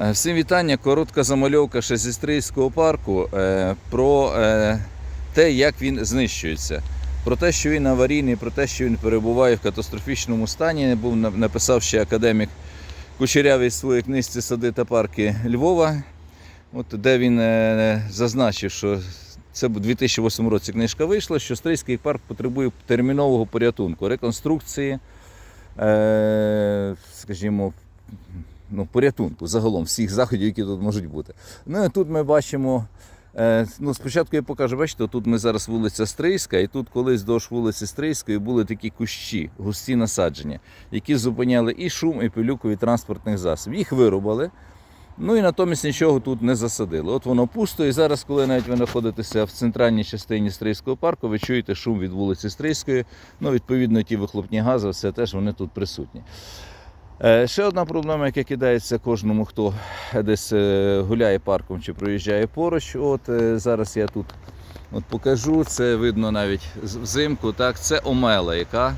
Е, Всім вітання. Коротка замальовка ще зі Стрийського парку е, про е, те, як він знищується. Про те, що він аварійний, про те, що він перебуває в катастрофічному стані, був написав ще академік Кучерявий в своїй книжці Сади та парки Львова, от, де він зазначив, що це у 2008 році книжка вийшла, що Стрийський парк потребує термінового порятунку, реконструкції, скажімо, ну, порятунку загалом всіх заходів, які тут можуть бути. Ну і тут ми бачимо. е, Ну, спочатку я покажу, бачите, тут ми зараз вулиця Стрийська, і тут колись довж вулиці Стрийської були такі кущі, густі насадження, які зупиняли і шум, і пилюку від транспортних засобів. Їх вирубали. Ну і натомість нічого тут не засадили. От воно пусто, і зараз, коли навіть ви знаходитеся в центральній частині Стрийського парку, ви чуєте шум від вулиці Стрийської. Ну, відповідно, ті вихлопні гази, все теж вони тут присутні. Е, Ще одна проблема, яка кидається кожному, хто десь е, гуляє парком чи проїжджає поруч. От е, зараз я тут от покажу, це видно навіть взимку. Так, це омела, яка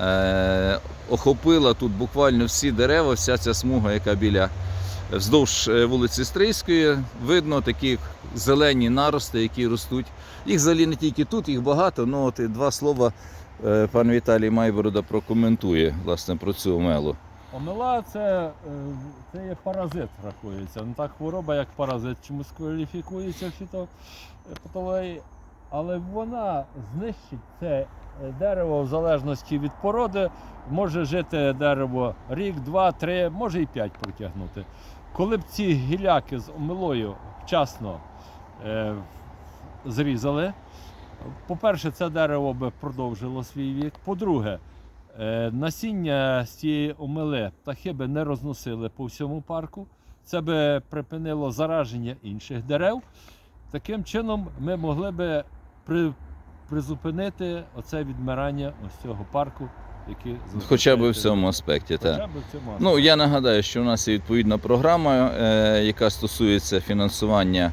е, охопила тут буквально всі дерева, вся ця смуга, яка біля вздовж вулиці Стрийської. Видно такі зелені нарости, які ростуть. Їх взагалі не тільки тут, їх багато. Ну от два слова пан Віталій Майборода прокоментує власне про цю омелу. Омела це, е, це є паразит, рахується. Не так хвороба, як паразит, чомусь кваліфікується фітопатології. Але вона знищить це е, дерево в залежності від породи. Може жити дерево рік, два, три, може і п'ять протягнути. Коли б ці гіляки з омилою вчасно е, зрізали, по-перше, це дерево би продовжило свій вік. По-друге, Е, Насіння з цієї омели птахи би не розносили по всьому парку. Це би припинило зараження інших дерев. Таким чином ми могли би при, призупинити оце відмирання ось цього парку, який Хоча б в цьому аспекті. Хоча Так. в цьому Ну, я нагадаю, що у нас є відповідна програма, е, яка стосується фінансування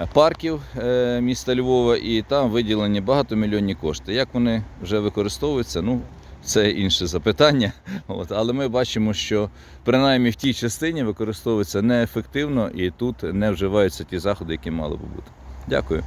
е, парків е, міста Львова, і там виділені багатомільйонні кошти. Як вони вже використовуються, ну, це інше запитання. От, але ми бачимо, що принаймні в тій частині використовується неефективно і тут не вживаються ті заходи, які мали би бути. Дякую.